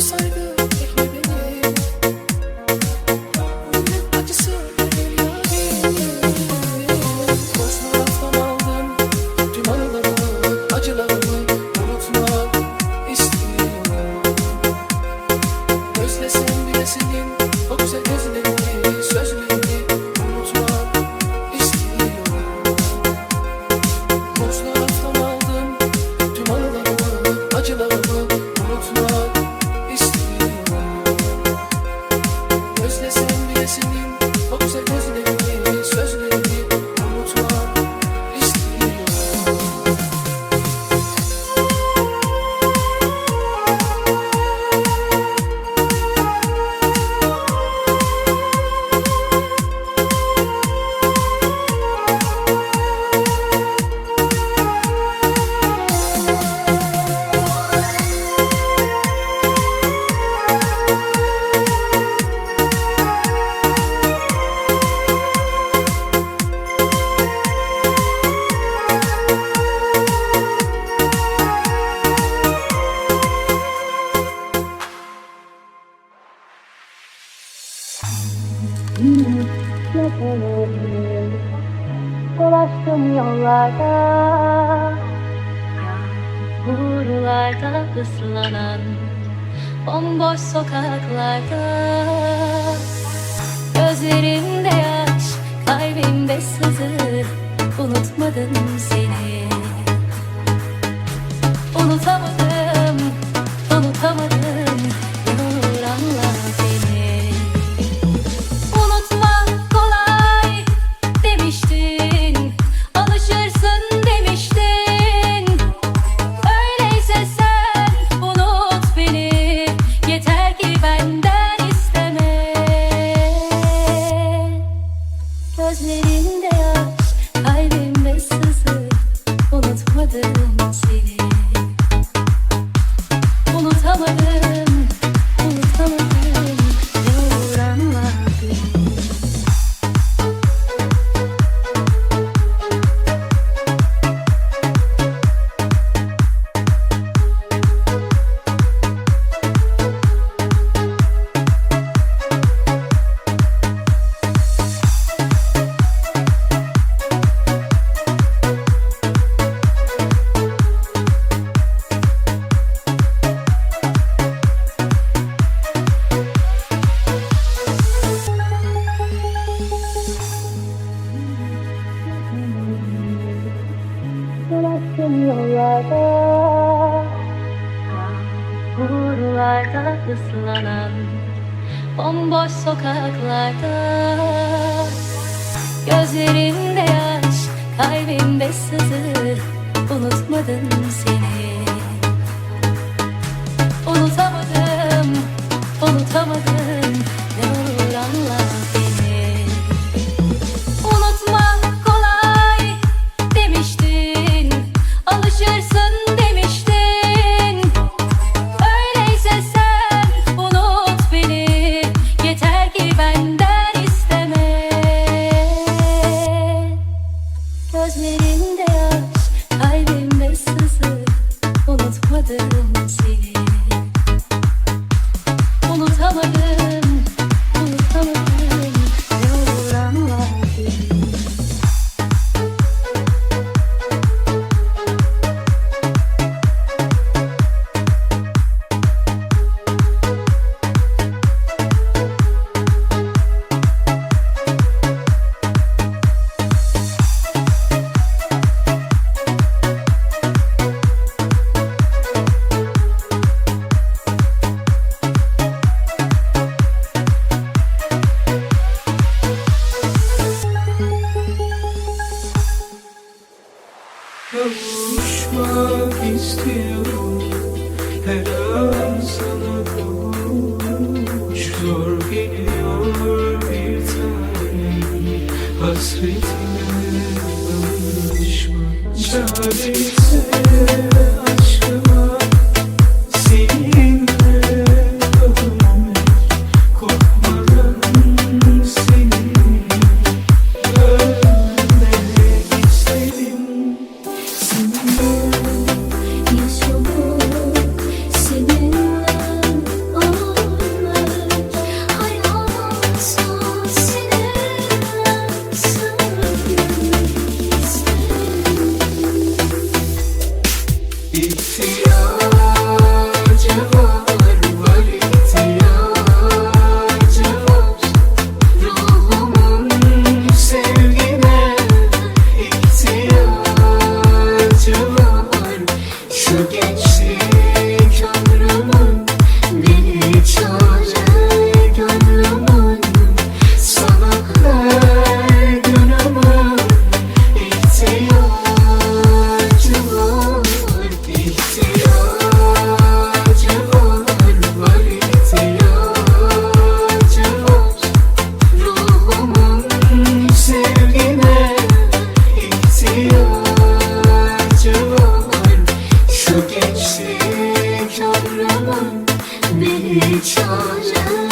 just çare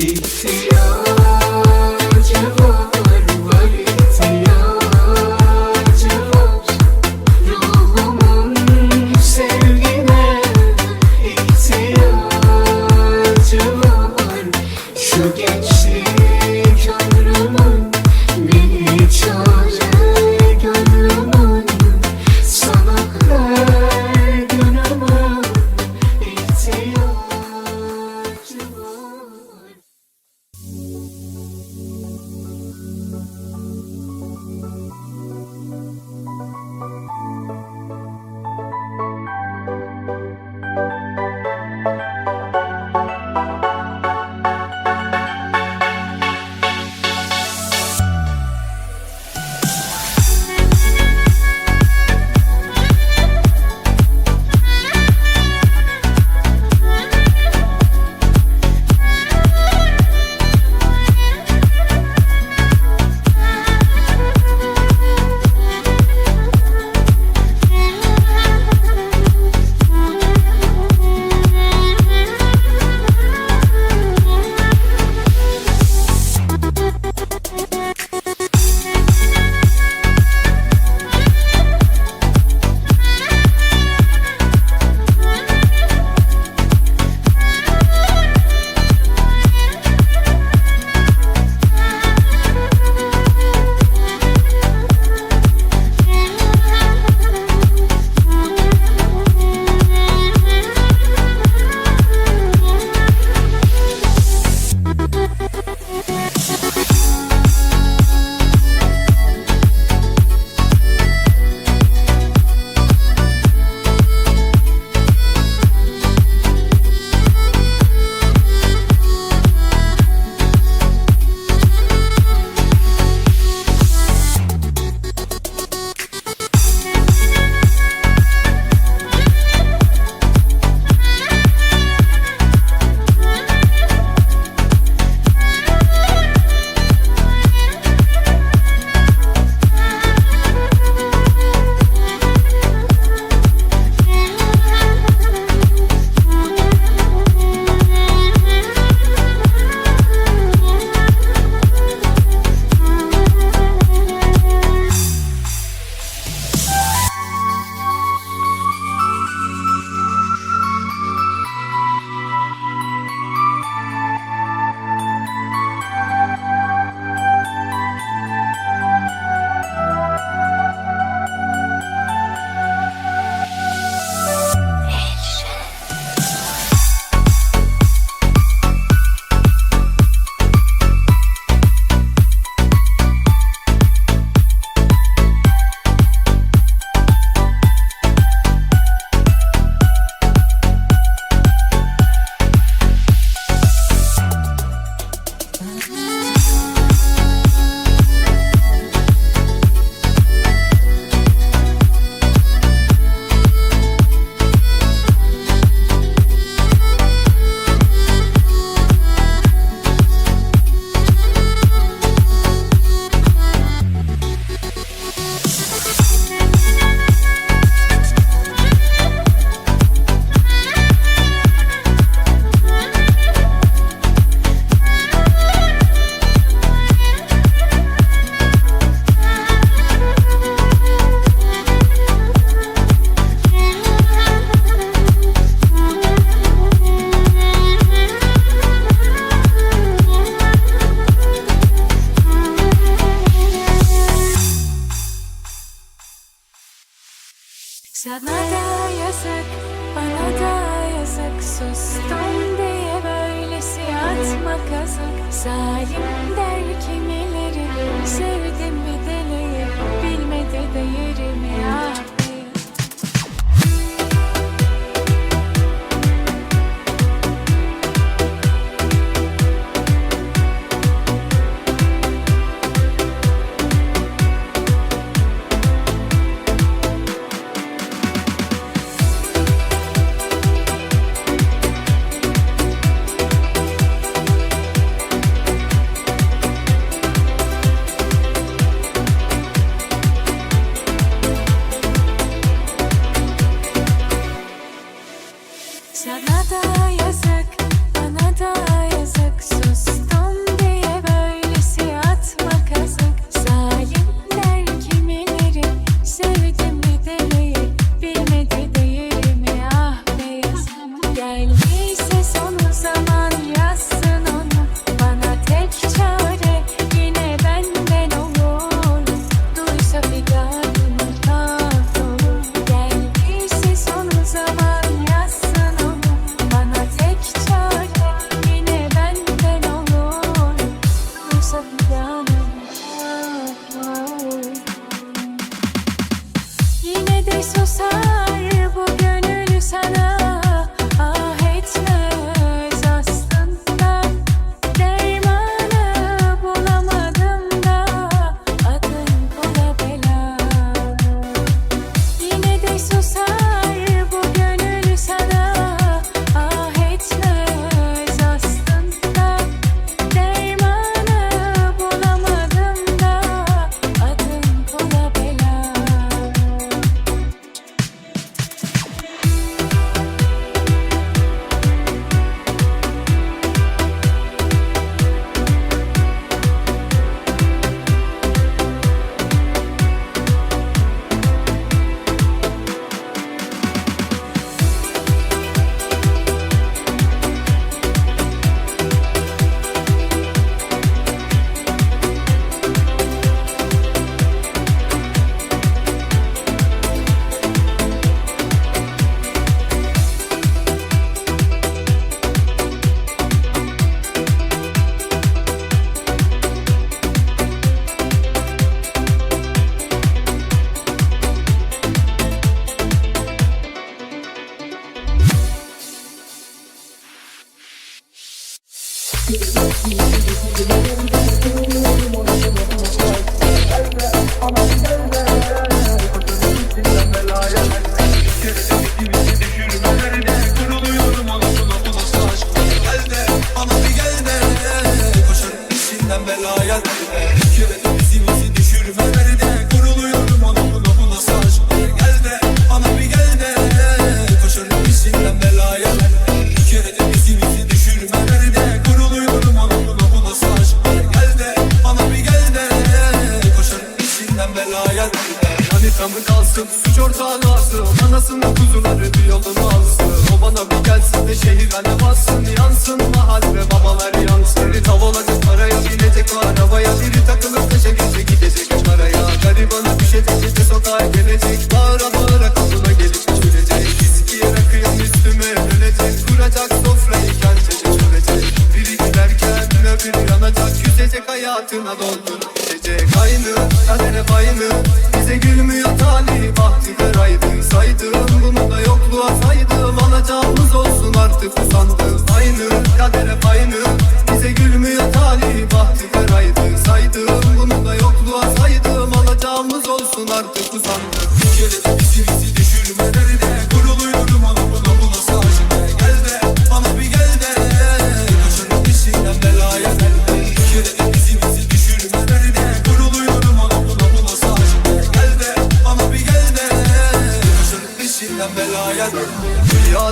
ETL.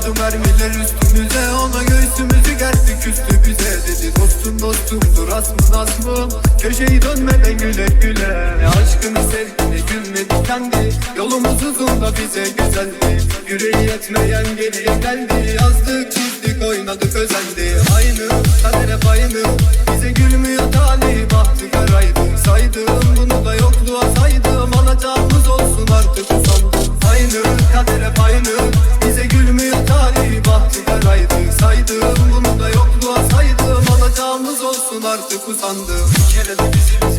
Attı mermiler üstümüze Ona göğsümüzü gerdi küstü bize Dedi. Dostum dostumdur asmın asmın. Köşeyi dönmeden güle güle. Ne aşkını sevdi ne gülmedi kendi Yolumuz uzun da bize güzeldi. Yüreği yetmeyen geriye geldi. Yazdık çizdik oynadık özendi. Aynı kader hep aynı. Bize gülmüyor talih bahtı karaydım Saydım bunu da yokluğa saydım. Alacağımız olsun artık usandım aynı Kadere payını bize gülmüyor talih Bahtiyar aydı saydım Bunu da yokluğa saydım Alacağımız olsun artık usandım Bir kere de bizim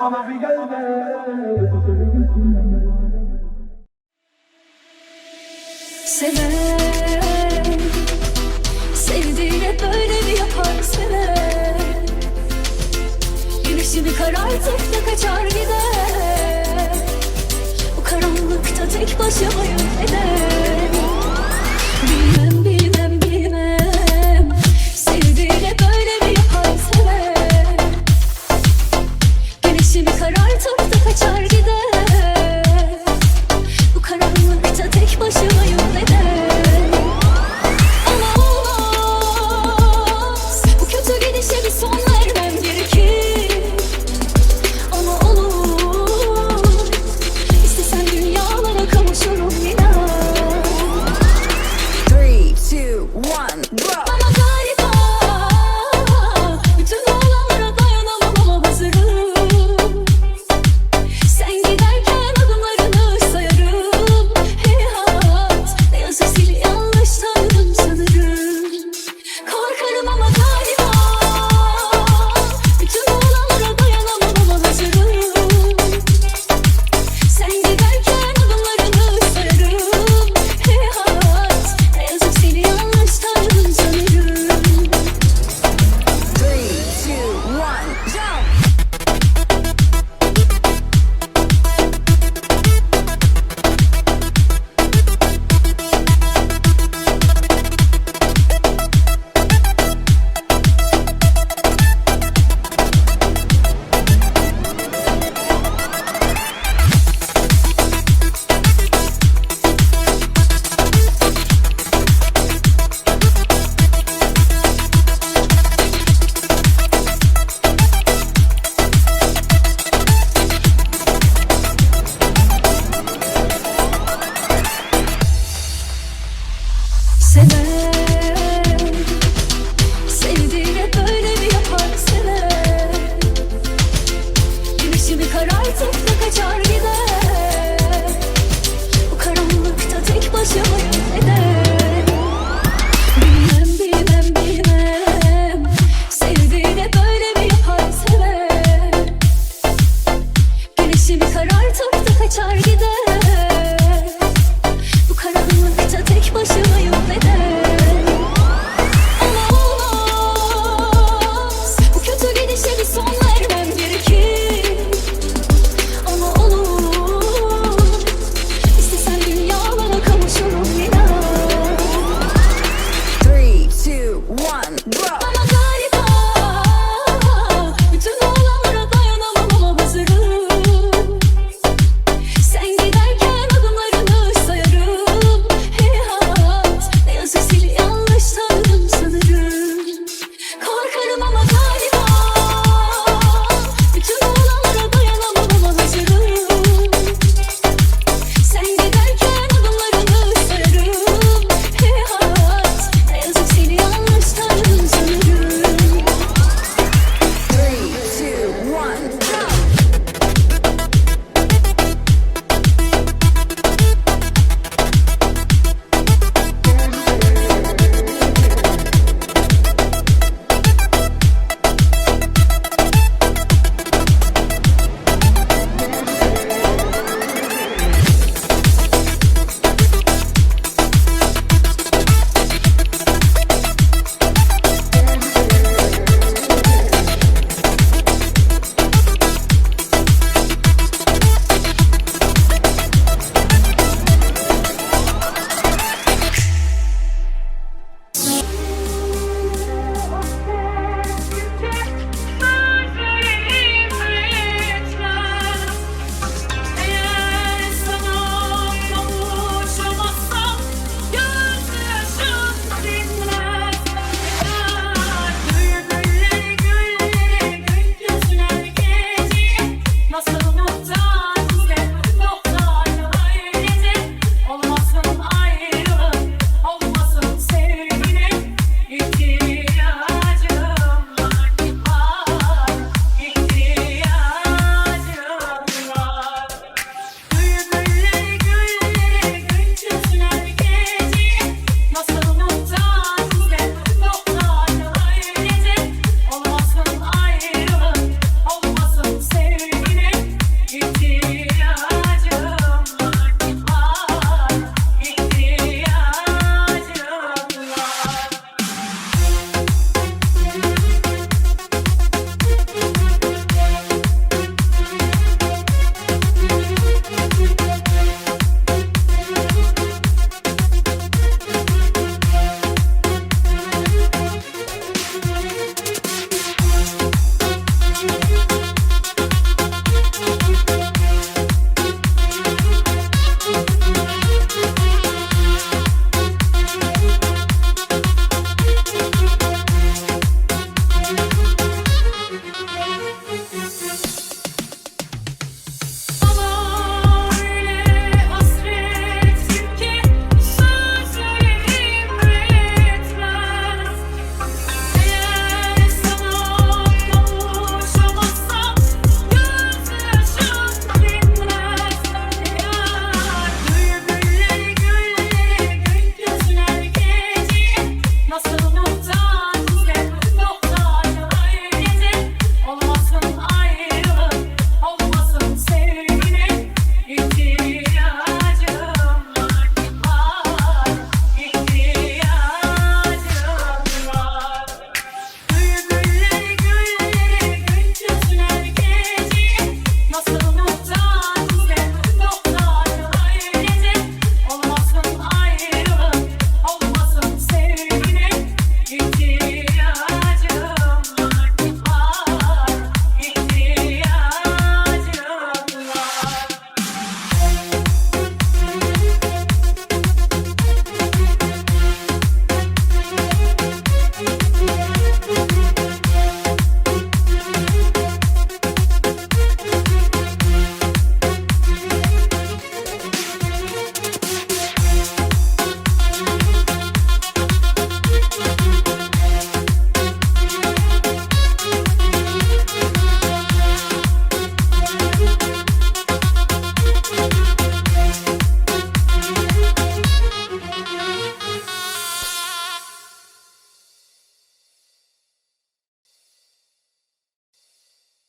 Ama bir gel Sever Sevdiğine böyle mi yapar sever Güneşini karartıp da kaçar gider. Bu karanlıkta tek başımayım eder. kaçar gider.